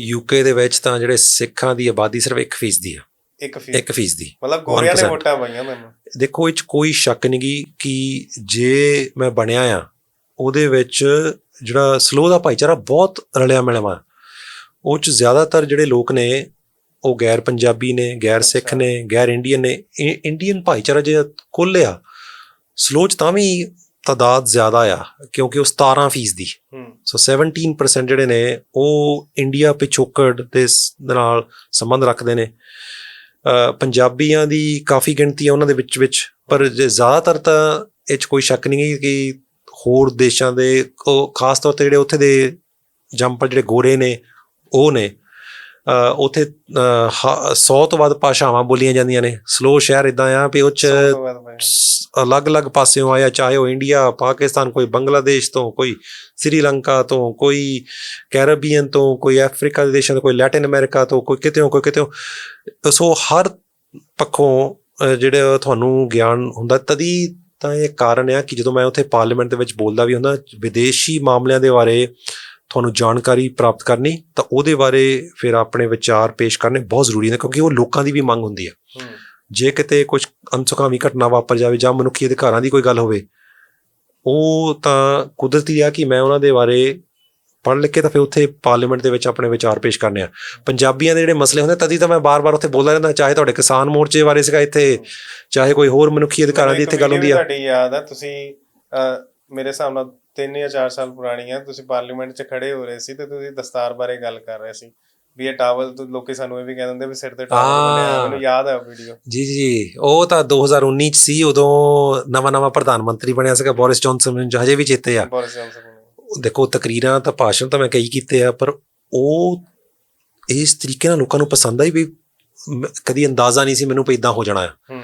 UK ਦੇ ਵਿੱਚ ਤਾਂ ਜਿਹੜੇ ਸਿੱਖਾਂ ਦੀ ਆਬਾਦੀ ਸਿਰਫ 1% ਦੀ ਆ। ਇੱਕ ਫੀਸ 1% ਦੀ ਮਤਲਬ ਗੋਰਿਆਂ ਨੇ 1% ਵੋਟਾਂ ਪਾਈਆਂ ਮੈਨੂੰ। ਦੇਖੋ ਇਹ ਚ ਕੋਈ ਸ਼ੱਕ ਨਹੀਂ ਗੀ ਕਿ ਜੇ ਮੈਂ ਬਣਿਆ ਆ ਉਹਦੇ ਵਿੱਚ ਜਿਹੜਾ ਸਲੋ ਦਾ ਭਾਈਚਾਰਾ ਬਹੁਤ ਰਲਿਆ ਮਿਲਿਆ ਉਹ ਚ ਜ਼ਿਆਦਾਤਰ ਜਿਹੜੇ ਲੋਕ ਨੇ ਉਹ ਗੈਰ ਪੰਜਾਬੀ ਨੇ ਗੈਰ ਸਿੱਖ। ਨੇ ਗੈਰ ਇੰਡੀਅਨ ਨੇ। ਇੰਡੀਅਨ ਭਾਈਚਾਰਾ ਜੇ ਕੁੱਲ ਆ ਸਲੋ ਚ ਤਾਂ ਵੀ ਤਾਦਾਦ ਜ਼ਿਆਦਾ ਆ ਕਿਉਂਕਿ ਉਹ 17% ਦੀ ਸੋ 17% ਜਿਹੜੇ ਨੇ ਉਹ ਇੰਡੀਆ ਪਿਛੋਕੜ ਦੇ ਨਾਲ ਸੰਬੰਧ ਰੱਖਦੇ ਨੇ। ਪੰਜਾਬੀਆਂ ਦੀ ਕਾਫੀ ਗਿਣਤੀ ਹੈ ਉਹਨਾਂ ਦੇ ਵਿੱਚ ਵਿੱਚ। ਪਰ ਜੇ ਜ਼ਿਆਦਾਤਰ ਤਾਂ ਇਹ 'ਚ ਕੋਈ ਸ਼ੱਕ ਨਹੀਂ ਹੈ ਕਿ ਹੋਰ ਦੇਸ਼ਾਂ ਦੇ ਉਹ ਖਾਸ ਤੌਰ ਤੇ ਜਿਹੜੇ ਉੱਥੇ ਦੇ ਜੰਪਲ ਜਿਹੜੇ ਗੋਰੇ ਨੇ ਉਹ ਨੇ। ਉੱਥੇ 100 ਤੋਂ ਵੱਧ ਭਾਸ਼ਾਵਾਂ ਬੋਲੀਆਂ ਜਾਂਦੀਆਂ ਨੇ। ਸਲੋ ਸ਼ਹਿਰ ਇਦਾਂ ਆ ਵੀ ਉਹ 'ਚ ਅਲੱਗ-ਅਲੱਗ ਪਾਸਿਓਂ ਆਇਆ ਚਾਹੇ ਉਹ ਇੰਡੀਆ ਪਾਕਿਸਤਾਨ ਕੋਈ ਬੰਗਲਾਦੇਸ਼ ਤੋਂ ਕੋਈ ਸ੍ਰੀਲੰਕਾ ਤੋਂ ਕੋਈ ਕੈਰੇਬੀਅਨ ਤੋਂ ਕੋਈ ਅਫਰੀਕਾ ਦੇ ਦੇਸ਼ਾਂ ਤੋਂ ਕੋਈ ਲੈਟਿਨ ਅਮਰੀਕਾ ਤੋਂ ਕੋਈ ਕਿਤੇੋਂ ਕੋਈ ਕਿਤੇੋਂ ਸੋ ਹਰ ਪੱਖੋਂ ਜਿਹੜੇ ਤੁਹਾਨੂੰ ਗਿਆਨ ਹੁੰਦਾ ਤਦੀ ਤਾਂ ਇਹ ਕਾਰਨ ਆ ਕਿ ਜਦੋਂ ਮੈਂ ਉੱਥੇ ਪਾਰਲੀਮੈਂਟ ਦੇ ਵਿੱਚ ਬੋਲਦਾ ਵੀ ਹੁੰਦਾ ਵਿਦੇਸ਼ੀ ਮਾਮਲਿਆਂ ਦੇ ਬਾਰੇ ਤੁਹਾਨੂੰ ਜਾਣਕਾਰੀ ਪ੍ਰਾਪਤ ਕਰਨੀ ਤਾਂ ਉਹਦੇ ਬਾਰੇ ਫਿਰ ਆਪਣੇ ਵਿਚਾਰ ਪੇਸ਼ ਕਰਨੇ ਬਹੁਤ ਜ਼ਰੂਰੀ ਨੇ ਕਿਉਂਕਿ ਉਹ ਲੋਕਾਂ ਦੀ ਵੀ ਮੰਗ ਹੁੰਦੀ ਆ ਹੂੰ। ਜੇ ਕਿਤੇ ਕੁਝ ਅਨਸੁਖਾਵੀ ਘਟਨਾ ਵਾਪਰ ਜਾਵੇ ਜਾਂ ਮਨੁੱਖੀ ਅਧਿਕਾਰਾਂ ਦੀ ਕੋਈ ਗੱਲ ਹੋਵੇ ਉਹ ਤਾਂ ਕੁਦਰਤੀ ਆ ਕਿ ਮੈਂ ਉਹਨਾਂ ਦੇ ਬਾਰੇ ਪੜ੍ਹ ਲਿਖ ਕੇ ਤਾਂ ਫਿਰ ਉੱਥੇ ਪਾਰਲੀਮੈਂਟ ਦੇ ਵਿੱਚ ਆਪਣੇ ਵਿਚਾਰ ਪੇਸ਼ ਕਰਨੇ ਆ। ਪੰਜਾਬੀਆਂ ਦੇ ਜਿਹੜੇ ਮਸਲੇ ਹੁੰਦੇ ਤਦੀ ਤਾਂ ਮੈਂ ਬਾਰ-ਬਾਰ ਉੱਥੇ ਬੋਲਦਾ ਰਹਿੰਦਾ ਚਾਹੇ ਤੁਹਾਡੇ ਕਿਸਾਨ ਮੋਰਚੇ ਬਾਰੇ ਸੀਗਾ ਇੱਥੇ ਚਾਹੇ ਕੋਈ ਹੋਰ ਮਨੁੱਖੀ ਅਧਿਕਾਰਾਂ ਦੀ ਇੱਥੇ ਗੱਲ ਹੁੰਦੀ ਆ। ਤੁਹਾਡੀ ਯਾਦ ਆ ਤੁਸੀਂ ਮੇਰੇ ਹਿਸਾਬ ਨਾਲ 3 ਜਾਂ 4 ਸਾਲ ਪੁਰਾਣੀ ਆ ਤੁਸੀਂ ਪਾਰਲੀਮੈਂਟ 'ਚ ਖੜੇ ਹੋ ਰਹੇ ਸੀ ਤੇ ਤੁਸੀਂ ਦਸਤਾਰ ਬਾਰੇ ਗੱਲ ਕਰ ਰਹੇ ਸੀ ਵੀ ਇਹ ਟਾਵਲ ਤੋਂ ਲੋਕੀ ਸਾਨੂੰ ਇਹ ਵੀ ਕਹਿ ਦਿੰਦੇ ਵੀ ਸਿਰ ਤੇ ਟਾਵਲ ਬਣਿਆ ਹਾਂ। ਮੈਨੂੰ ਯਾਦ ਆ ਵੀਡੀਓ ਜੀ ਜੀ ਉਹ ਤਾਂ 2019 ਚ ਸੀ ਉਦੋਂ ਨਵਾਂ-ਨਵਾਂ ਪ੍ਰਧਾਨ ਮੰਤਰੀ ਬਣਿਆ ਸੀਗਾ ਬੋਰਿਸ ਜੌਨਸਨ ਮੈਨੂੰ ਹਜੇ ਵੀ ਚੇਤੇ ਆ। Boris Johnson. ਦੇਖੋ ਤਕਰੀਰਾਂ ਤਾਂ ਭਾਸ਼ਣ ਤਾਂ ਮੈਂ ਕਈ ਕੀਤੇ ਆ ਪਰ ਉਹ ਇਸ ਤਰੀਕੇ ਨਾਲ ਲੋਕਾਂ ਨੂੰ ਪਸੰਦ ਆਈ ਵੀ ਕਦੀ ਅੰਦਾਜ਼ਾ ਨਹੀਂ ਸੀ ਮੈਨੂੰ ਇਦਾਂ ਹੋ ਜਾਣਾ ਹੂੰ।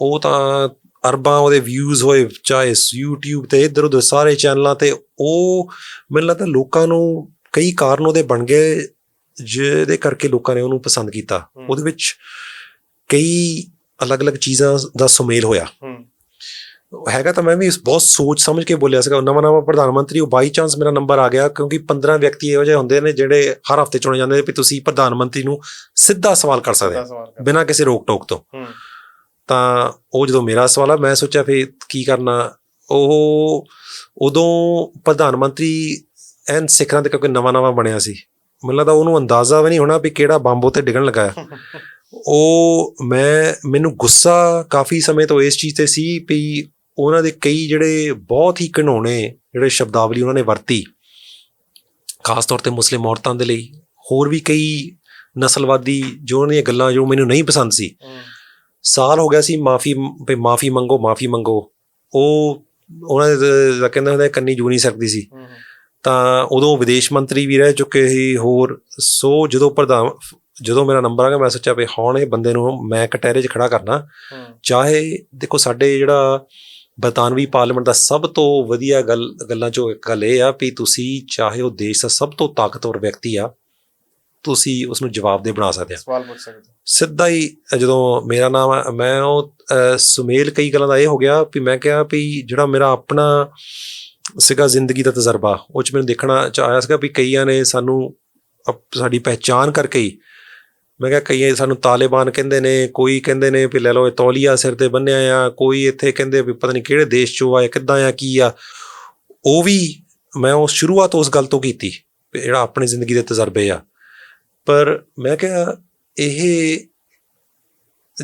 ਉਹ ਤਾਂ ਅਰਬਾਂ ਉਹਦੇ ਵਿਊਜ਼ ਹੋਏ ਚਾਹੇ YouTube ਤੇ ਇੱਧਰ ਉੱਧਰ ਸਾਰੇ ਚੈਨਲਾਂ ਤੇ ਉਹ ਮੈਨੂੰ ਲੱਗਦਾ ਲੋਕਾਂ ਨੂੰ ਕਈ ਕਾਰਨ ਉਹਦੇ ਬਣ ਗਏ ਜਿਹਦੇ ਕਰਕੇ ਲੋਕਾਂ ਨੇ ਉਹਨੂੰ ਪਸੰਦ ਕੀਤਾ। ਉਹਦੇ ਵਿੱਚ ਕਈ ਅਲੱਗ-ਅਲੱਗ ਚੀਜ਼ਾਂ ਦਾ ਸੁਮੇਲ ਹੋਇਆ। ਹੈਗਾ ਤਾਂ ਮੈਂ ਵੀ ਬਹੁਤ ਸੋਚ ਸਮਝ ਕੇ ਬੋਲਿਆ ਸੀਗਾ ਨਵਾਂ ਨਵਾਂ ਪ੍ਰਧਾਨ ਮੰਤਰੀ ਉਹ ਬਾਈ ਚਾਂਸ ਮੇਰਾ ਨੰਬਰ ਆ ਗਿਆ ਕਿਉਂਕਿ 15 ਵਿਅਕਤੀ ਇਹੋ ਜਿਹੇ ਹੁੰਦੇ ਨੇ ਜਿਹੜੇ ਹਰ ਹਫ਼ਤੇ ਚੁਣੇ ਜਾਂਦੇ ਨੇ ਵੀ ਤੁਸੀਂ ਪ੍ਰਧਾਨ ਮੰਤਰੀ ਨੂੰ ਸਿੱਧਾ ਸਵਾਲ ਕਰ ਸਕਦੇ ਬਿਨਾਂ ਕਿਸੇ ਰੋਕ ਟੋਕ ਤੋਂ ਤਾਂ ਉਹ ਜਦੋਂ ਮੇਰਾ ਸਵਾਲ ਆ, ਮੈਂ ਸੋਚਿਆ ਫੇ ਕੀ ਕਰਨਾ? ਉਹ ਉਦੋਂ ਪ੍ਰਧਾਨ ਮੰਤਰੀ ਐਨ ਸਿਖਰਾਂ ਤੇ ਕਿਉਂਕਿ ਨਵਾਂ ਨਵਾਂ ਬਣਿਆ ਸੀ। ਮੈਨੂੰ ਲੱਗਦਾ ਉਹਨੂੰ ਅੰਦਾਜ਼ਾ ਵੀ ਨਹੀਂ ਹੋਣਾ ਵੀ ਕਿਹੜਾ ਬੰਬ ਉੱਤੇ ਡਿੱਗਣ ਲੱਗਾ ਹੈ ਉਹ ਮੈਂ, ਮੈਨੂੰ ਗੁੱਸਾ ਕਾਫੀ ਸਮੇਂ ਤੋਂ ਇਸ ਚੀਜ਼ ਤੇ ਸੀ ਵੀ ਉਹਨਾਂ ਦੇ ਕਈ ਜਿਹੜੇ ਬਹੁਤ ਹੀ ਘਿਨਾਉਣੇ ਜਿਹੜੇ ਸ਼ਬਦਾਵਲੀ ਉਹਨਾਂ ਨੇ ਵਰਤੀ, ਖਾਸ ਤੌਰ ਤੇ ਮੁਸਲਿਮ ਔਰਤਾਂ ਦੇ ਲਈ, ਹੋਰ ਵੀ ਕਈ ਨਸਲਵਾਦੀ ਜੋ ਉਹਨਾਂ ਦੀਆਂ ਗੱਲਾਂ ਜੋ ਮੈਨੂੰ ਨਹੀਂ ਪਸੰਦ ਸੀ। ਸਾਲ ਹੋ ਗਿਆ ਸੀ ਮਾਫੀ ਵੀ ਮਾਫੀ ਮੰਗੋ ਮਾਫੀ ਮੰਗੋ। ਉਹ ਉਹਨਾਂ ਦੇ ਕਹਿੰਦੇ ਹੁੰਦੇ ਕੰਨੀ ਜੂ ਨਹੀਂ ਸਕਦੀ ਸੀ। ਤਾਂ ਉਦੋਂ ਵਿਦੇਸ਼ ਮੰਤਰੀ ਵੀ ਰਹਿ ਚੁੱਕੇ ਸੀ ਹੋਰ ਸੋ ਜਦੋਂ ਪ੍ਰਧਾਨ ਜਦੋਂ ਮੇਰਾ ਨੰਬਰ ਆ ਗਿਆ ਮੈਂ ਸੋਚਿਆ ਵੀ ਹੁਣ ਇਹ ਬੰਦੇ ਨੂੰ ਮੈਂ ਕਟਹਿਰੇ 'ਚ ਖੜਾ ਕਰਨਾ। ਚਾਹੇ ਦੇਖੋ ਸਾਡੇ ਜਿਹੜਾ ਬਰਤਾਨਵੀ ਪਾਰਲੀਮੈਂਟ ਦਾ ਸਭ ਤੋਂ ਵਧੀਆ ਗੱਲ ਗੱਲਾਂ ਚੋਂ ਇੱਕ ਗੱਲ ਇਹ ਆ ਵੀ ਤੁਸੀਂ ਚਾਹੇ ਉਹ ਦੇਸ਼ ਦਾ ਸਭ ਤੋਂ ਤਾਕਤਵਰ ਵਿਅਕਤੀ ਆ ਤੁਸੀਂ ਉਸ ਨੂੰ ਜਵਾਬ ਦੇ ਬਣਾ ਸਕਦੇ ਆ। ਸਵਾਲ ਪੁੱਛ ਸਕਦੇ ਹੋ। ਸਿੱਧਾ ਹੀ ਜਦੋਂ ਮੇਰਾ ਨਾਮ ਆ ਮੈਂ ਉਹ ਸੁਮੇਲ ਕਈ ਗੱਲਾਂ ਦਾ ਇਹ ਹੋ ਗਿਆ ਵੀ ਮੈਂ ਕਿਹਾ ਵੀ ਜਿਹੜਾ ਮੇਰਾ ਆਪਣਾ ਸੀਗਾ ਜ਼ਿੰਦਗੀ ਦਾ ਤਜਰਬਾ ਉਹ ਚ ਮੈਨੂੰ ਦੇਖਣਾ ਚ ਆਇਆ ਸੀਗਾ ਵੀ ਕਈਆਂ ਨੇ ਸਾਨੂੰ ਸਾਡੀ ਪਹਿਚਾਨ ਕਰਕੇ ਹੀ ਮੈਂ ਕਿਹਾ ਕਈ ਸਾਨੂੰ ਤਾਲਿਬਾਨ ਕਹਿੰਦੇ ਨੇ ਕੋਈ ਕਹਿੰਦੇ ਨੇ ਵੀ ਲੈ ਲਓ ਇਹ ਤੌਲੀਆ ਸਿਰ ਤੇ ਬੰਨਿਆ ਆ ਕੋਈ ਇੱਥੇ ਕਹਿੰਦੇ ਵੀ ਪਤਾ ਨਹੀਂ ਕਿਹੜੇ ਦੇਸ਼ ਚੋਂ ਆ ਕਿੱਦਾਂ ਆ ਕੀ ਆ। ਉਹ ਵੀ ਮੈਂ ਉਹ ਸ਼ੁਰੂਆਤ ਉਸ ਗੱਲ ਤੋਂ ਕੀਤੀ ਜਿਹੜਾ ਆਪਣੀ ਜ਼ਿੰਦਗੀ ਦੇ ਤਜਰਬੇ ਆ। ਪਰ ਮੈਂ ਕਿਹਾ ਇਹ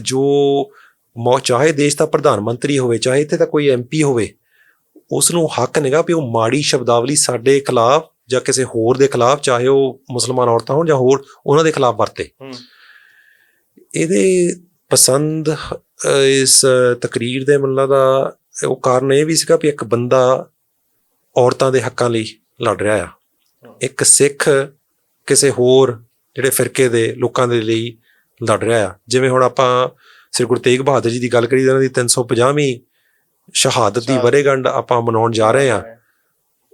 ਜੋ ਮੌ ਚਾਹੇ ਦੇਸ਼ ਦਾ ਪ੍ਰਧਾਨ ਮੰਤਰੀ ਹੋਵੇ ਚਾਹੇ ਇੱਥੇ ਦਾ ਕੋਈ ਐਮਪੀ ਹੋਵੇ ਉਸ ਨੂੰ ਹੱਕ ਨਹੀਂਗਾ ਵੀ ਉਹ ਮਾੜੀ ਸ਼ਬਦਾਵਲੀ ਸਾਡੇ ਖਿਲਾਫ ਜਾਂ ਕਿਸੇ ਹੋਰ ਦੇ ਖਿਲਾਫ ਚਾਹੇ ਉਹ ਮੁਸਲਮਾਨ ਔਰਤਾਂ ਹੋਣ ਜਾਂ ਹੋਰ ਉਹਨਾਂ ਦੇ ਖਿਲਾਫ ਵਰਤੇ। ਇਹਦੇ ਪਸੰਦ ਇਸ ਤਕਰੀਰ ਦੇ ਮਤਲਬ ਦਾ ਉਹ ਕਾਰਨ ਇਹ ਵੀ ਸੀਗਾ ਵੀ ਇੱਕ ਬੰਦਾ ਔਰਤਾਂ ਦੇ ਹੱਕਾਂ ਲਈ ਲੜ ਰਿਹਾ ਆ। ਇੱਕ ਸਿੱਖ ਕਿਸੇ ਹੋਰ ਜਿਹੜੇ ਫਿਰਕੇ ਦੇ ਲੋਕਾਂ ਦੇ ਲਈ ਲੜ ਰਿਹਾ ਆ। ਜਿਵੇਂ ਹੁਣ ਆਪਾਂ ਸ੍ਰੀ ਗੁਰੂ ਤੇਗ ਬਹਾਦਰ ਜੀ ਦੀ ਗੱਲ ਕਰੀ ਉਹਨਾਂ ਦੀ 350ਵੀਂ ਸ਼ਹਾਦਤ ਦੀ। ਵਰੇਗੰਢ ਆਪਾਂ ਮਨਾਉਣ ਜਾ ਰਹੇ ਆ।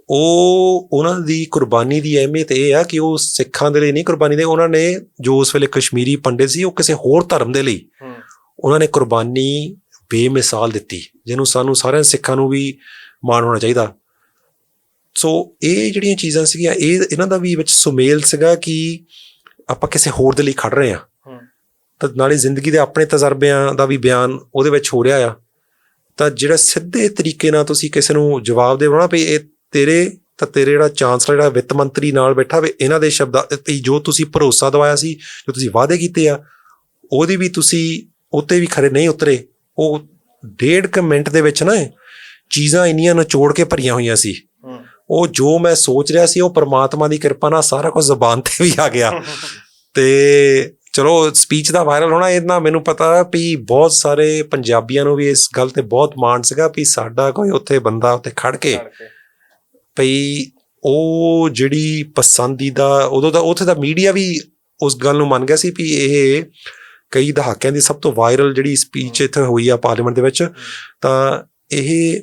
ਉਹ ਉਹਨਾਂ ਦੀ ਕੁਰਬਾਨੀ ਦੀ ਅਹਿਮੀਅਤ ਇਹ ਆ ਕਿ ਉਹ ਸਿੱਖਾਂ ਦੇ ਲਈ ਨਹੀਂ ਕੁਰਬਾਨੀ ਦੇ ਉਹਨਾਂ ਨੇ ਜੋ ਉਸ ਵੇਲੇ ਕਸ਼ਮੀਰੀ ਪੰਡਿਤ ਸੀ ਉਹ ਕਿਸੇ ਹੋਰ ਧਰਮ ਦੇ ਲਈ ਉਹਨਾਂ ਨੇ ਕੁਰਬਾਨੀ ਬੇਮਿਸਾਲ ਦਿੱਤੀ ਜਿਹਨੂੰ ਸਾਨੂੰ ਸਾਰਿਆਂ ਸਿੱਖਾਂ ਨੂੰ ਵੀ ਮਾਣ ਹੋਣਾ ਚਾਹੀਦਾ। ਸੋ ਇਹ ਜਿਹੜੀਆਂ ਚੀਜ਼ਾਂ ਸੀਗੀਆਂ ਇਹ ਇਹਨਾਂ ਦਾ ਵੀ ਵਿੱਚ ਸੁਮੇਲ ਸੀਗਾ ਕਿ ਆਪਾਂ ਕਿਸੇ ਹੋਰ ਦੇ ਲਈ ਖੜ ਰਹੇ ਆ ਤਾਂ ਨਾਲੇ ਜ਼ਿੰਦਗੀ ਦੇ ਆਪਣੇ ਤਜਰਬਿਆਂ ਦਾ ਵੀ ਬਿਆਨ ਉਹਦੇ ਵਿੱਚ ਹੋ ਰਿਹਾ ਆ। ਤਾਂ ਜਿਹੜਾ ਸਿੱਧੇ ਤਰੀਕੇ ਨਾਲ ਤੁਸੀਂ ਕਿਸੇ ਨੂੰ ਜਵਾਬ ਦੇਵੋ ਨਾ ਵੀ ਇਹ ਤੇਰੇ ਤਾਂ ਤੇਰੇ ਜਿਹੜਾ ਚਾਂਸਲਰ ਜਿਹੜਾ ਵਿੱਤ ਮੰਤਰੀ ਨਾਲ ਬੈਠਾ ਵੀ ਇਹਨਾਂ ਦੇ ਸ਼ਬਦਾਂ ਤੇ ਜੋ ਤੁਸੀਂ ਭਰੋਸਾ ਦਵਾਇਆ ਸੀ ਜੋ ਤੁਸੀਂ ਵਾਅਦੇ ਕੀਤੇ ਆ ਉਹਦੀ ਵੀ ਤੁਸੀਂ ਉੱਤੇ ਵੀ ਖਰੇ ਨਹੀਂ ਉਤਰੇ। ਉਹ ਡੇਢ ਕੁ ਮਿੰਟ ਦੇ ਵਿੱਚ ਨਾ ਚੀਜ਼ਾਂ ਇੰਨੀਆਂ ਨਿਚੋੜ ਕੇ ਭਰੀਆਂ ਹੋਈਆਂ ਸੀ। ਉਹ ਜੋ ਮੈਂ ਸੋਚ ਰਿਹਾ ਸੀ ਉਹ ਪ੍ਰਮਾਤਮਾ ਦੀ ਕਿਰਪਾ ਨਾਲ ਸਾਰਾ ਕੁਝ ਜ਼ਬਾਨ ਤੇ ਵੀ ਆ ਗਿਆ ਤੇ ਚਲੋ ਸਪੀਚ ਦਾ ਵਾਇਰਲ ਹੋਣਾ ਇਹਨਾਂ ਮੈਨੂੰ ਪਤਾ ਵੀ ਬਹੁਤ ਸਾਰੇ ਪੰਜਾਬੀਆਂ ਨੂੰ ਵੀ ਇਸ ਗੱਲ ਤੇ ਬਹੁਤ ਮਾਣ ਸੀਗਾ ਵੀ ਸਾਡਾ ਕੋਈ ਉੱਥੇ ਬੰਦਾ ਉੱਥੇ ਖੜ ਕੇ। ਭਈ ਉਹ ਜਿਹੜੀ ਪਸੰਦੀਦਾ ਉਦੋਂ ਦਾ ਉੱਥੇ ਦਾ ਮੀਡੀਆ ਵੀ ਉਸ ਗੱਲ ਨੂੰ ਮੰਨ ਗਿਆ ਸੀ ਵੀ ਇਹ ਕਈ ਦਹਾਕਿਆਂ ਦੀ ਸਭ ਤੋਂ ਵਾਇਰਲ ਜਿਹੜੀ ਸਪੀਚ ਇੱਥੇ ਹੋਈ ਆ ਪਾਰਲੀਮੈਂਟ ਦੇ ਵਿੱਚ ਤਾਂ ਇਹ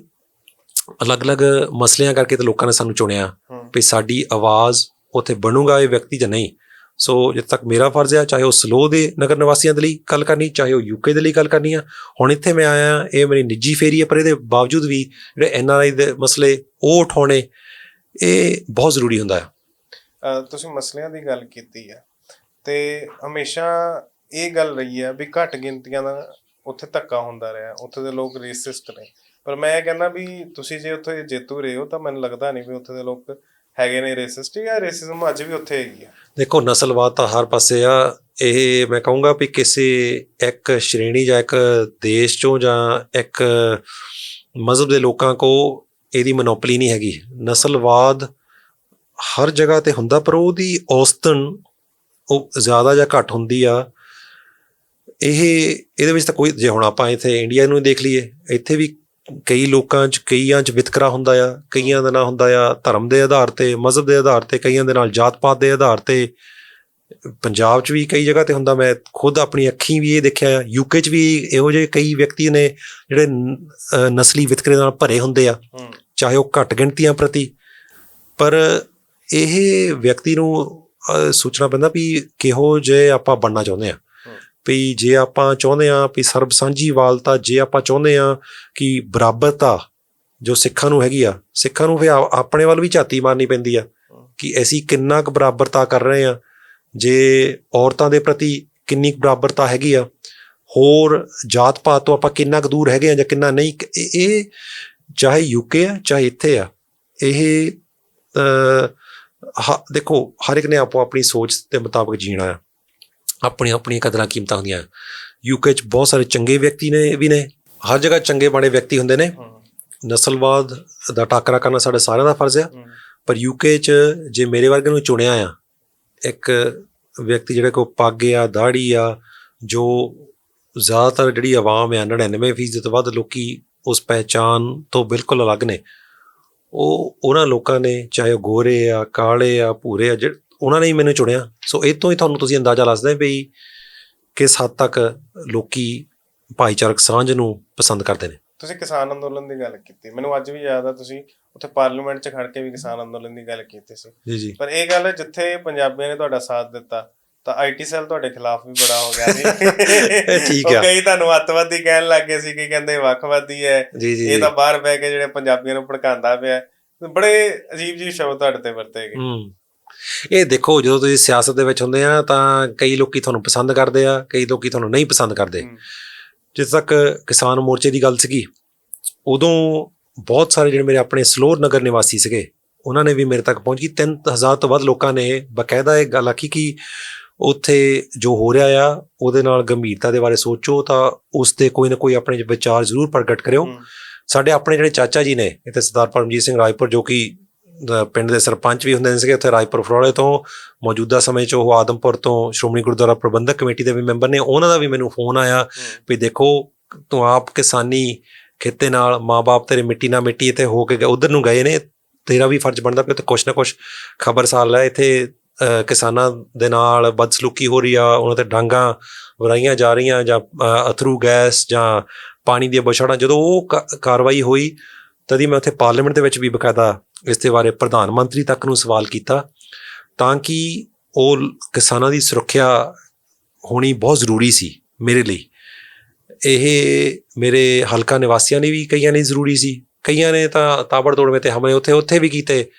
ਅਲੱਗ-ਅਲੱਗ ਮਸਲਿਆਂ ਕਰਕੇ ਤੇ ਲੋਕਾਂ ਨੇ ਸਾਨੂੰ ਚੁਣਿਆ ਵੀ ਸਾਡੀ ਆਵਾਜ਼ ਉੱਥੇ ਬਣੂਗਾ ਇਹ ਵਿਅਕਤੀ ਜਾਂ ਨਹੀਂ। ਸੋ ਜਦ ਤੱਕ ਮੇਰਾ ਫਰਜ਼ ਹੈ ਚਾਹੇ ਉਹ ਸਲੋ ਦੇ ਨਗਰ ਨਿਵਾਸੀਆਂ ਦੇ ਲਈ ਗੱਲ ਕਰਨੀ ਚਾਹੇ ਉਹ ਯੂਕੇ ਦੇ ਲਈ ਗੱਲ ਕਰਨੀ ਆ ਹੁਣ ਇੱਥੇ ਮੈਂ ਆਇਆ ਇਹ ਮੇਰੀ ਨਿੱਜੀ ਫੇਰੀ ਹੈ ਪਰ ਇਹਦੇ ਬਾਵਜੂਦ ਵੀ ਜਿਹੜੇ ਐਨਆਰਆਈ ਦੇ ਮਸਲੇ ਉਹ ਉਠਾਉਣੇ ਇਹ ਬਹੁਤ ਜ਼ਰੂਰੀ ਹੁੰਦਾ ਹੈ ਤੁਸੀਂ ਮਸਲਿਆਂ ਦੀ ਗੱਲ ਕੀਤੀ ਹੈ ਤੇ ਹਮੇਸ਼ਾ ਇਹ ਗੱਲ ਰਹੀ ਹੈ ਵੀ ਘੱਟ ਗਿਣਤੀਆਂ ਦਾ ਉੱਥੇ ਧੱਕਾ ਹੁੰਦਾ ਰਿਹਾ ਉੱਥੇ ਦੇ ਲੋਕ ਰੇਸਿਸਟ ਨੇ। ਪਰ ਮੈਂ ਇਹ ਕਹਿੰਦਾ ਵੀ ਤੁਸੀਂ ਜੇ ਉੱਥੇ ਜੇਤੂ ਰਹੇ ਹੋ ਤਾਂ ਮੈਨੂੰ ਲੱਗਦਾ ਨਹੀਂ ਵੀ ਉੱਥੇ ਦੇ ਲੋਕ ਹੈਗੇ ਨੇ ਰੇਸਿਸਟ ਜਾਂ ਰੇਸਿਜ਼ਮ ਅੱਜ ਵੀ ਉੱਥੇ ਹੈਗੀ ਆ। ਦੇਖੋ ਨਸਲਵਾਦ ਤਾਂ ਹਰ ਪਾਸੇ ਆ। ਇਹ ਮੈਂ ਕਹੂੰਗਾ ਵੀ ਕਿਸੇ ਇੱਕ ਸ਼੍ਰੇਣੀ ਜਾਂ ਇੱਕ ਦੇਸ਼ ਚੋਂ ਜਾਂ ਇੱਕ ਮਜ਼ਹਬ ਦੇ ਲੋਕਾਂ ਕੋ ਇਹਦੀ ਮੋਨੋਪੋਲੀ ਨਹੀਂ ਹੈਗੀ। ਨਸਲਵਾਦ ਹਰ ਜਗ੍ਹਾ ਤੇ ਹੁੰਦਾ, ਪਰ ਉਹਦੀ ਔਸਤਨ ਉਹ ਜ਼ਿਆਦਾ ਜਾਂ ਘੱਟ ਹੁੰਦੀ ਆ। ਇਹ, ਇਹਦੇ ਵਿੱਚ ਤਾਂ ਕੋਈ, ਜੇ ਹੁਣ ਆਪਾਂ ਇੱਥੇ ਇੰਡੀਆ ਨੂੰ ਦੇਖ ਲਈਏ, ਇੱਥੇ ਵੀ ਕਈ ਲੋਕਾਂ 'ਚ ਕਈਆਂ 'ਚ ਵਿਤਕਰਾ ਹੁੰਦਾ ਆ ਕਈਆਂ ਦਾ ਨਾਲ ਹੁੰਦਾ ਆ ਧਰਮ ਦੇ ਆਧਾਰ ਤੇ ਮਜ਼ਹਬ ਦੇ ਆਧਾਰ ਤੇ ਕਈਆਂ ਦੇ ਨਾਲ ਜਾਤ ਪਾਤ ਦੇ ਆਧਾਰ ਤੇ। ਪੰਜਾਬ 'ਚ ਵੀ ਕਈ ਜਗ੍ਹਾ ਤੇ ਹੁੰਦਾ ਮੈਂ ਖੁਦ ਆਪਣੀ ਅੱਖੀਂ ਵੀ ਇਹ ਦੇਖਿਆ ਆ ਯੂਕੇ 'ਚ ਵੀ ਇਹੋ ਜਿਹੇ ਕਈ ਵਿਅਕਤੀ ਨੇ ਜਿਹੜੇ ਨ- ਨਸਲੀ ਵਿਤਕਰੇ ਨਾਲ ਭਰੇ ਹੁੰਦੇ ਆ ਚਾਹੇ ਉਹ ਘੱਟ ਗਿਣਤੀਆਂ ਪ੍ਰਤੀ। ਪਰ ਇਹ ਵਿਅਕਤੀ ਨੂੰ ਸੋਚਣਾ ਪੈਂਦਾ ਵੀ ਕਿਹੋ ਜੇ ਆਪਾਂ ਬਣਨਾ ਚਾਹੁੰਦੇ ਆ। ਵੀ ਜੇ ਆਪਾਂ ਚਾਹੁੰਦੇ ਆ ਵੀ ਸਰਬ ਸਾਂਝੀਵਾਲਤਾ ਜੇ ਆਪਾਂ ਚਾਹੁੰਦੇ ਆ ਕਿ ਬਰਾਬਰਤਾ ਜੋ ਸਿੱਖਾਂ ਨੂੰ ਹੈਗੀ ਆ, ਸਿੱਖਾਂ ਨੂੰ ਫਿਰ ਆਪਣੇ ਵੱਲ ਵੀ ਝਾਤੀ ਮਾਰਨੀ ਪੈਂਦੀ ਆ ਕਿ ਅਸੀਂ ਕਿੰਨਾ ਕੁ ਬਰਾਬਰਤਾ ਕਰ ਰਹੇ ਆ ਜੇ ਔਰਤਾਂ ਦੇ ਪ੍ਰਤੀ ਕਿੰਨੀ ਕੁ ਬਰਾਬਰਤਾ ਹੈਗੀ ਆ, ਹੋਰ ਜਾਤ ਪਾਤ ਤੋਂ ਆਪਾਂ ਕਿੰਨਾ ਕੁ ਦੂਰ ਹੈਗੇ ਆ ਜਾਂ ਕਿੰਨਾ ਨਹੀਂ ਇਹ- ਇਹ ਚਾਹੇ ਯੂਕੇ ਆ, ਚਾਹੇ ਇੱਥੇ ਆ, ਇਹ ਹ- ਦੇਖੋ, ਹਰ ਇੱਕ ਨੇ ਆਪੋ ਆਪਣੀ ਸੋਚ ਦੇ ਮੁਤਾਬਕ ਜੀਣਾ ਆ। ਆਪਣੀਆਂ ਆਪਣੀਆਂ ਕਦਰਾਂ ਕੀਮਤਾਂ ਹੁੰਦੀਆਂ। ਯੂਕੇ ਚ ਬਹੁਤ ਸਾਰੇ ਚੰਗੇ ਵਿਅਕਤੀ ਨੇ ਵੀ ਨੇ। ਹਰ ਜਗ੍ਹਾ ਚੰਗੇ ਮਾੜੇ ਵਿਅਕਤੀ ਹੁੰਦੇ ਨੇ। ਨਸਲਵਾਦ ਦਾ ਟਾਕਰਾ ਕਰਨਾ ਸਾਡੇ ਸਾਰਿਆਂ ਦਾ ਫਰਜ਼ ਆ। ਪਰ ਯੂਕੇ ਚ ਜੇ ਮੇਰੇ ਵਰਗੇ ਨੂੰ ਚੁਣਿਆ ਆ ਇੱਕ ਵਿਅਕਤੀ ਜਿਹੜੇ ਕੋ ਪੱਗ ਆ ਦਾੜੀ ਆ ਜੋ ਜ਼ਿਆਦਾਤਰ ਜਿਹੜੀ ਆਵਾਮ ਆ 99% ਤੋਂ ਵੱਧ ਲੋਕੀ ਉਸ ਪਹਿਚਾਨ ਤੋਂ ਬਿਲਕੁਲ ਅਲੱਗ ਨੇ। ਉਹ ਉਹਨਾਂ ਲੋਕਾਂ ਨੇ ਚਾਹੇ ਗੋਰੇ ਆ ਕਾਲੇ ਆ ਭੂਰੇ ਆ ਜਿਹੜੇ ਉਹਨਾਂ ਨੇ ਹੀ ਮੈਨੂੰ ਚੁਣਿਆ। ਸੋ ਇਹ ਤੋਂ ਹੀ ਤੁਹਾਨੂੰ ਤੁਸੀਂ ਅੰਦਾਜ਼ਾ ਲਾ ਸਕਦੇ ਹੋ ਵੀ ਕਿਸ ਹੱਦ ਤੱਕ ਲੋਕੀ ਭਾਈਚਾਰਕ ਸਾਂਝ ਨੂੰ ਪਸੰਦ ਕਰਦੇ ਨੇ। ਤੁਸੀਂ ਕਿਸਾਨ ਅੰਦੋਲਨ ਦੀ ਗੱਲ ਕੀਤੀ। ਮੈਨੂੰ ਅੱਜ ਵੀ ਯਾਦ ਆ ਤੁਸੀਂ ਉੱਥੇ ਪਾਰਲੀਮੈਂਟ 'ਚ ਖੜ ਕੇ ਵੀ ਕਿਸਾਨ ਅੰਦੋਲਨ ਦੀ ਗੱਲ ਕੀਤੀ ਸੀ। ਜੀ ਜੀ। ਪਰ ਇਹ ਗੱਲ ਜਿੱਥੇ ਪੰਜਾਬੀਆਂ ਨੇ ਤੁਹਾਡਾ ਸਾਥ ਦਿੱਤਾ ਤਾਂ ਆਈਟੀ ਸੈੱਲ ਤੁਹਾਡੇ ਖਿਲਾਫ ਵੀ ਬੜਾ ਹੋ ਗਿਆ ਸੀ। ਠੀਕ ਉਹ ਆ। ਕਈ ਤੁਹਾਨੂੰ ਅੱਤਵਾਦੀ ਕਹਿਣ ਲੱਗੇ ਸੀ ਕਿ ਕਹਿੰਦੇ ਵੱਖਵਾਦੀ ਹੈ। ਇਹ ਤਾਂ ਬਾਹਰ ਬਹਿ ਕੇ ਜਿਹੜੇ ਪੰਜਾਬੀਆਂ ਨੂੰ ਭੜਕਾਉਂਦਾ ਪਿਆ। ਬੜੇ ਅਜੀਬ ਜਿਹੇ ਸ਼ਬਦ ਤੁਹਾਡੇ ਤੇ ਵਰਤੇ ਗਏ। ਹੂੰ। ਇਹ ਦੇਖੋ ਜਦੋਂ ਤੁਸੀਂ ਸਿਆਸਤ ਦੇ ਵਿੱਚ ਹੁੰਦੇ ਆ ਤਾਂ ਕਈ ਲੋਕੀ ਤੁਹਾਨੂੰ ਪਸੰਦ ਕਰਦੇ ਆ ਕਈ ਲੋਕੀ ਤੁਹਾਨੂੰ ਨਹੀਂ ਪਸੰਦ ਕਰਦੇ। ਜਿਸ ਤੱਕ ਕਿਸਾਨ ਮੋਰਚੇ ਦੀ ਗੱਲ ਸੀਗੀ ਉਦੋਂ ਬਹੁਤ ਸਾਰੇ ਜਿਹੜੇ ਮੇਰੇ ਆਪਣੇ ਸਲੋਰ ਨਗਰ ਨਿਵਾਸੀ ਸੀਗੇ ਉਹਨਾਂ ਨੇ ਵੀ ਮੇਰੇ ਤੱਕ ਪਹੁੰਚ ਗਈ 3000 ਤੋਂ ਵੱਧ ਲੋਕਾਂ ਨੇ ਬਕਾਇਦਾ ਇਹ ਗੱਲ ਆਖੀ ਕਿ ਉੱਥੇ ਜੋ ਹੋ ਰਿਹਾ ਆ ਉਹਦੇ ਨਾਲ ਗੰਭੀਰਤਾ ਦੇ ਬਾਰੇ ਸੋਚੋ ਤਾਂ ਉਸ ਤੇ ਕੋਈ ਨਾ ਕੋਈ ਆਪਣੇ ਵਿਚਾਰ ਜ਼ਰੂਰ ਪ੍ਰਗਟ ਕਰਿਓ। ਸਾਡੇ ਆਪਣੇ ਜਿਹੜੇ ਚਾਚਾ ਜੀ ਨੇ ਇੱਥੇ ਸਰਦਾਰ ਪਰਮਜੀਤ ਸਿੰਘ ਰਾਜਪੁਰ ਜੋ ਕਿ ਪਿੰਡ ਦੇ ਸਰਪੰਚ ਵੀ ਹੁੰਦੇ ਸੀਗੇ ਉੱਥੇ ਰਾਜਪੁਰ ਫਰੋਲੇ ਤੋਂ। ਮੌਜੂਦਾ ਸਮੇਂ 'ਚ ਉਹ ਆਦਮਪੁਰ ਤੋਂ ਸ਼੍ਰੋਮਣੀ ਗੁਰਦੁਆਰਾ ਪ੍ਰਬੰਧਕ ਕਮੇਟੀ ਦੇ ਵੀ ਮੈਂਬਰ ਨੇ ਉਹਨਾਂ ਦਾ ਵੀ ਮੈਨੂੰ ਫੋਨ ਆਇਆ। ਵੀ ਦੇਖੋ ਤੂੰ ਆਪ ਕਿਸਾਨੀ ਖੇਤੇ ਨਾਲ ਮਾਪੇ ਤੇਰੇ ਮਿੱਟੀ ਨਾਲ ਮਿੱਟੀ ਇੱਥੇ ਹੋ ਕੇ ਉਧਰ ਨੂੰ ਗਏ ਨੇ ਤੇਰਾ ਵੀ ਫਰਜ਼ ਬਣਦਾ ਪਿਆ ਤੇ ਕੁਛ ਨਾ ਕੁਛ ਖਬਰਸਾਰ ਲੈ। ਇੱਥੇ ਕਿਸਾਨਾਂ ਦੇ ਨਾਲ ਬਦਸਲੂਕੀ ਹੋ ਰਹੀ ਆ ਉਹਨਾਂ ਤੇ ਡਾਂਗਾ ਵਰਾਈਆਂ ਜਾ ਰਹੀਆਂ ਜਾਂ ਅਥਰੂ ਗੈਸ ਜਾਂ ਪਾਣੀ ਦੀਆਂ ਬਛੜਾਂ। ਜਦੋਂ ਉਹ ਕਾ- ਕਾਰਵਾਈ ਹੋਈ ਤਦੀ ਮੈਂ ਉੱਥੇ ਪਾਰਲੀਮੈਂਟ ਦੇ ਵਿੱਚ ਵੀ ਬਕਾਇਦਾ ਇਸ ਦੇ ਬਾਰੇ ਪ੍ਰਧਾਨ ਮੰਤਰੀ ਤੱਕ ਨੂੰ ਸਵਾਲ ਕੀਤਾ ਤਾਂ ਕਿ ਉਹ ਕਿਸਾਨਾਂ ਦੀ ਸੁਰੱਖਿਆ ਹੋਣੀ ਬਹੁਤ ਜ਼ਰੂਰੀ ਸੀ ਮੇਰੇ ਲਈ। ਇਹ ਮੇਰੇ ਹਲਕਾ ਨਿਵਾਸੀਆਂ ਲਈ ਵੀ ਕਈਆਂ ਲਈ ਜ਼ਰੂਰੀ ਸੀ। ਕਈਆਂ ਨੇ ਤਾਂ ਤਾਬੜਤੋੜ ਮੇ ਤੇ ਹਮਲੇ ਉੱਥੇ ਉੱਥੇ ਵੀ ਕੀਤੇ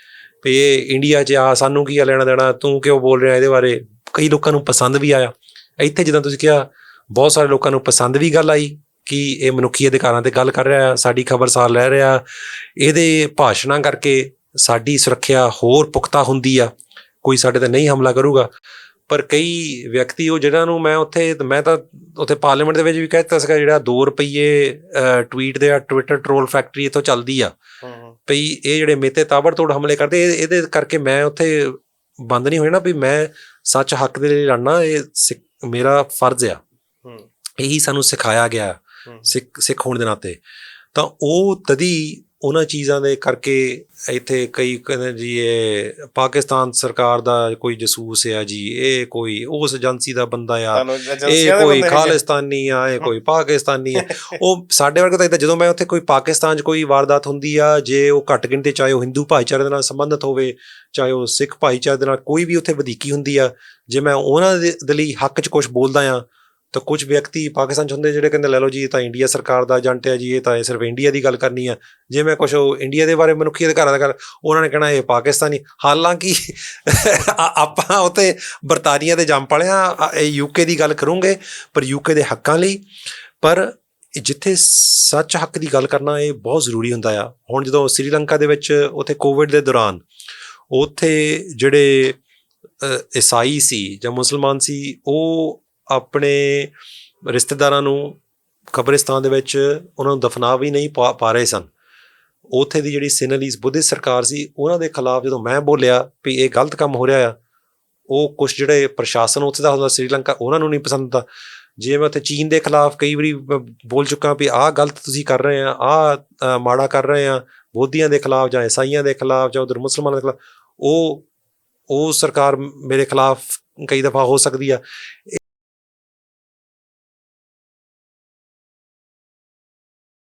ਵੀ ਇਹ ਇੰਡੀਆ 'ਚ ਆ, ਸਾਨੂੰ ਕੀ ਆ ਲੈਣਾ ਦੇਣਾ, ਤੂੰ ਕਿਉਂ ਬੋਲ ਰਿਹਾ ਇਹਦੇ ਬਾਰੇ? ਕਈ ਲੋਕਾਂ ਨੂੰ ਪਸੰਦ ਵੀ ਆਇਆ। ਇੱਥੇ ਜਿੱਦਾਂ ਤੁਸੀਂ ਕਿਹਾ, ਬਹੁਤ ਸਾਰੇ ਲੋਕਾਂ ਨੂੰ ਪਸੰਦ ਵੀ ਗੱਲ ਆਈ ਕਿ ਇਹ ਮਨੁੱਖੀ ਅਧਿਕਾਰਾਂ ਤੇ ਗੱਲ ਕਰ ਰਿਹਾ, ਸਾਡੀ ਖਬਰਸਾਰ ਲੈ ਰਿਹਾ। ਇਹਦੇ ਭਾਸ਼ਣਾਂ ਕਰਕੇ ਸਾਡੀ ਸੁਰੱਖਿਆ ਹੋਰ ਪੁਖਤਾ ਹੁੰਦੀ ਆ ਕੋਈ ਸਾਡੇ ਤੇ ਨਹੀਂ ਹਮਲਾ ਕਰੂਗਾ। ਪਰ ਕਈ ਵਿਅਕਤੀ ਉਹ ਜਿਹਨਾਂ ਨੂੰ ਮੈਂ ਉੱਥੇ ਮੈਂ ਤਾਂ ਉੱਥੇ ਪਾਰਲੀਮੈਂਟ ਦੇ ਵਿੱਚ ਵੀ ਕਹਿ ਦਿੱਤਾ ਸੀਗਾ ਜਿਹੜਾ 2 ਰੁਪਏ ਟਵੀਟ ਦੇ ਆ ਟਵਿੱਟਰ ਟ੍ਰੋਲ ਫੈਕਟਰੀ ਇੱਥੋਂ ਚੱਲਦੀ ਆ। ਭਈ ਇਹ ਜਿਹੜੇ ਮੇਤੇ ਤਾਬੜਤੋੜ ਹਮਲੇ ਕਰਦੇ ਇਹ- ਇਹਦੇ ਕਰਕੇ ਮੈਂ ਉੱਥੇ ਬੰਦ ਨਹੀਂ ਹੋਇਆ ਨਾ ਵੀ ਮੈਂ ਸੱਚ ਹੱਕ ਦੇ ਲਈ ਲੜਨਾ ਇਹ ਮੇਰਾ ਫਰਜ਼ ਆ। ਇਹੀ ਸਾਨੂੰ ਸਿਖਾਇਆ ਗਿਆ ਸਿੱਖ ਸਿੱਖ ਹੋਣ ਦੇ ਨਾਤੇ। ਤਾਂ ਉਹ ਤਦੀ ਉਹਨਾਂ ਚੀਜ਼ਾਂ ਦੇ ਕਰਕੇ ਇੱਥੇ ਕਈ ਕਹਿੰਦੇ ਜੀ ਇਹ ਪਾਕਿਸਤਾਨ ਸਰਕਾਰ ਦਾ ਕੋਈ ਜਸੂਸ ਆ ਜੀ ਇਹ ਕੋਈ ਉਸ ਏਜੰਸੀ ਦਾ ਬੰਦਾ ਆ ਇਹ ਕੋਈ। ਖਾਲਿਸਤਾਨੀ ਆ ਇਹ ਕੋਈ ਪਾਕਿਸਤਾਨੀ ਆ ਉਹ ਸਾਡੇ ਵਰਗੇ ਤਾਂ ਜਦੋਂ ਮੈਂ ਉੱਥੇ ਕੋਈ ਪਾਕਿਸਤਾਨ 'ਚ ਕੋਈ ਵਾਰਦਾਤ ਹੁੰਦੀ ਆ ਜੇ ਉਹ ਘੱਟ ਗਿਣਤੀ ਚਾਹੇ ਉਹ ਹਿੰਦੂ ਭਾਈਚਾਰੇ ਦੇ ਨਾਲ ਸੰਬੰਧਿਤ ਹੋਵੇ ਚਾਹੇ ਉਹ ਸਿੱਖ ਭਾਈਚਾਰੇ ਦੇ ਨਾਲ ਕੋਈ ਵੀ ਉੱਥੇ ਵਧੀਕੀ ਹੁੰਦੀ ਆ ਜੇ ਮੈਂ ਉਹਨਾਂ ਦੇ ਲਈ ਹੱਕ 'ਚ ਕੁਝ ਬੋਲਦਾ ਆ ਤਾਂ ਕੁਝ ਵਿਅਕਤੀ ਪਾਕਿਸਤਾਨ 'ਚ ਹੁੰਦੇ ਜਿਹੜੇ ਕਹਿੰਦੇ, ਲੈ ਲਓ ਜੀ, ਇਹ ਤਾਂ ਇੰਡੀਆ ਸਰਕਾਰ ਦਾ ਏਜੰਟ ਹੈ ਜੀ, ਇਹ ਤਾਂ ਇਹ ਸਿਰਫ ਇੰਡੀਆ ਦੀ ਗੱਲ ਕਰਨੀ ਆ। ਜੇ ਮੈਂ ਕੁਝ ਉਹ ਇੰਡੀਆ ਦੇ ਬਾਰੇ ਮਨੁੱਖੀ ਅਧਿਕਾਰਾਂ ਦਾ ਗੱਲ, ਉਹਨਾਂ ਨੇ ਕਹਿਣਾ ਇਹ ਪਾਕਿਸਤਾਨੀ। ਹਾਲਾਂਕਿ ਆਪਾਂ ਉੱਥੇ ਬਰਤਾਨੀਆ ਦੇ ਜੰਮ ਪਲਿਆ ਆ- ਇਹ ਯੂਕੇ ਦੀ ਗੱਲ ਕਰੂੰਗੇ, ਪਰ ਯੂਕੇ ਦੇ ਹੱਕਾਂ ਲਈ। ਪਰ ਜਿੱਥੇ ਸੱਚ ਹੱਕ ਦੀ ਗੱਲ ਕਰਨਾ, ਇਹ ਬਹੁਤ ਜ਼ਰੂਰੀ ਹੁੰਦਾ ਆ। ਹੁਣ ਜਦੋਂ ਸ੍ਰੀਲੰਕਾ ਦੇ ਵਿੱਚ ਉੱਥੇ ਕੋਵਿਡ ਦੇ ਦੌਰਾਨ, ਉੱਥੇ ਜਿਹੜੇ ਈਸਾਈ ਸੀ ਜਾਂ ਮੁਸਲਮਾਨ ਸੀ, ਉਹ ਆਪਣੇ ਰਿਸ਼ਤੇਦਾਰਾਂ ਨੂੰ ਕਬਰਿਸਤਾਨ ਦੇ ਵਿੱਚ ਉਹਨਾਂ ਨੂੰ ਦਫਨਾ ਵੀ ਨਹੀਂ ਪਾ ਪਾ ਰਹੇ ਸਨ। ਉੱਥੇ ਦੀ ਜਿਹੜੀ ਸਿਨਲੀਜ਼ ਬੁੱਧਿਸਟ ਸਰਕਾਰ ਸੀ, ਉਹਨਾਂ ਦੇ ਖਿਲਾਫ ਜਦੋਂ ਮੈਂ ਬੋਲਿਆ ਵੀ ਇਹ ਗਲਤ ਕੰਮ ਹੋ ਰਿਹਾ ਆ, ਉਹ ਕੁਝ ਜਿਹੜੇ ਪ੍ਰਸ਼ਾਸਨ ਉੱਥੇ ਦਾ ਹੁੰਦਾ, ਸ੍ਰੀਲੰਕਾ ਉਹਨਾਂ ਨੂੰ ਨਹੀਂ ਪਸੰਦ ਆ ਜੇ ਮੈਂ ਉੱਥੇ ਚੀਨ ਦੇ ਖਿਲਾਫ ਕਈ ਵਾਰੀ ਬੋਲ ਚੁੱਕਾ ਵੀ ਆਹ ਗਲਤ ਤੁਸੀਂ ਕਰ ਰਹੇ ਆ, ਆਹ ਮਾੜਾ ਕਰ ਰਹੇ ਆ, ਬੋਧੀਆਂ ਦੇ ਖਿਲਾਫ ਜਾਂ ਈਸਾਈਆਂ ਦੇ ਖਿਲਾਫ ਜਾਂ ਉਧਰ ਮੁਸਲਮਾਨਾਂ ਦੇ ਖਿਲਾਫ, ਉਹ ਉਹ ਸਰਕਾਰ ਮੇਰੇ ਖਿਲਾਫ ਕਈ ਦਫਾ ਹੋ ਸਕਦੀ ਆ।